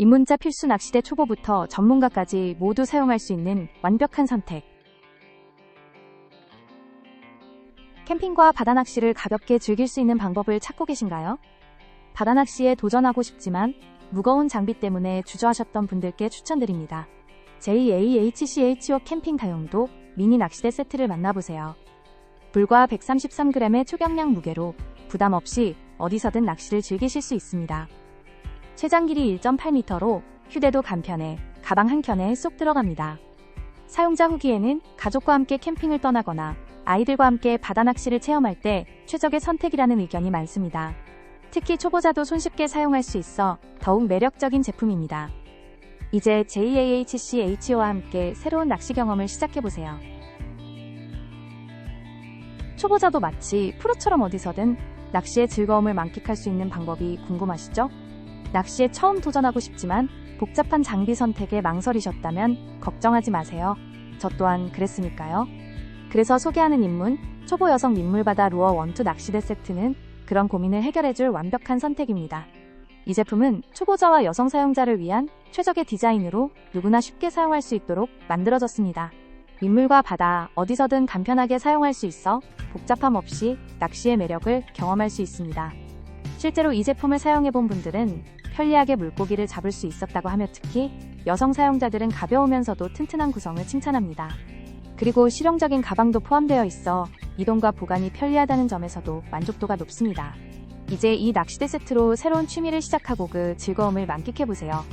입문자 필수 낚시대 초보부터 전문가까지 모두 사용할 수 있는 완벽한 선택. 캠핑과 바다 낚시를 가볍게 즐길 수 있는 방법을 찾고 계신가요? 바다 낚시에 도전하고 싶지만 무거운 장비 때문에 주저하셨던 분들께 추천드립니다. JAHCHO 캠핑 다용도 미니 낚시대 세트를 만나보세요. 불과 133g의 초경량 무게로 부담 없이 어디서든 낚시를 즐기실 수 있습니다. 최장 길이 1.8m로 휴대도 간편해 가방 한 켠에 쏙 들어갑니다. 사용자 후기에는 가족과 함께 캠핑을 떠나거나 아이들과 함께 바다 낚시를 체험할 때 최적의 선택이라는 의견이 많습니다. 특히 초보자도 손쉽게 사용할 수 있어 더욱 매력적인 제품입니다. 이제 JAHCHO와 함께 새로운 낚시 경험을 시작해보세요. 초보자도 마치 프로처럼 어디서든 낚시의 즐거움을 만끽할 수 있는 방법이 궁금하시죠? 낚시에 처음 도전하고 싶지만 복잡한 장비 선택에 망설이셨다면 걱정하지 마세요. 저 또한 그랬으니까요. 그래서 소개하는 입문, 초보 여성 민물바다 루어 원투 낚시대 세트는 그런 고민을 해결해줄 완벽한 선택입니다. 이 제품은 초보자와 여성 사용자를 위한 최적의 디자인으로 누구나 쉽게 사용할 수 있도록 만들어졌습니다. 민물과 바다 어디서든 간편하게 사용할 수 있어 복잡함 없이 낚시의 매력을 경험할 수 있습니다. 실제로 이 제품을 사용해본 분들은 편리하게 물고기를 잡을 수 있었다고 하며 특히 여성 사용자들은 가벼우면서도 튼튼한 구성을 칭찬합니다. 그리고 실용적인 가방도 포함되어 있어 이동과 보관이 편리하다는 점에서도 만족도가 높습니다. 이제 이 낚시대 세트로 새로운 취미를 시작하고 그 즐거움을 만끽해보세요.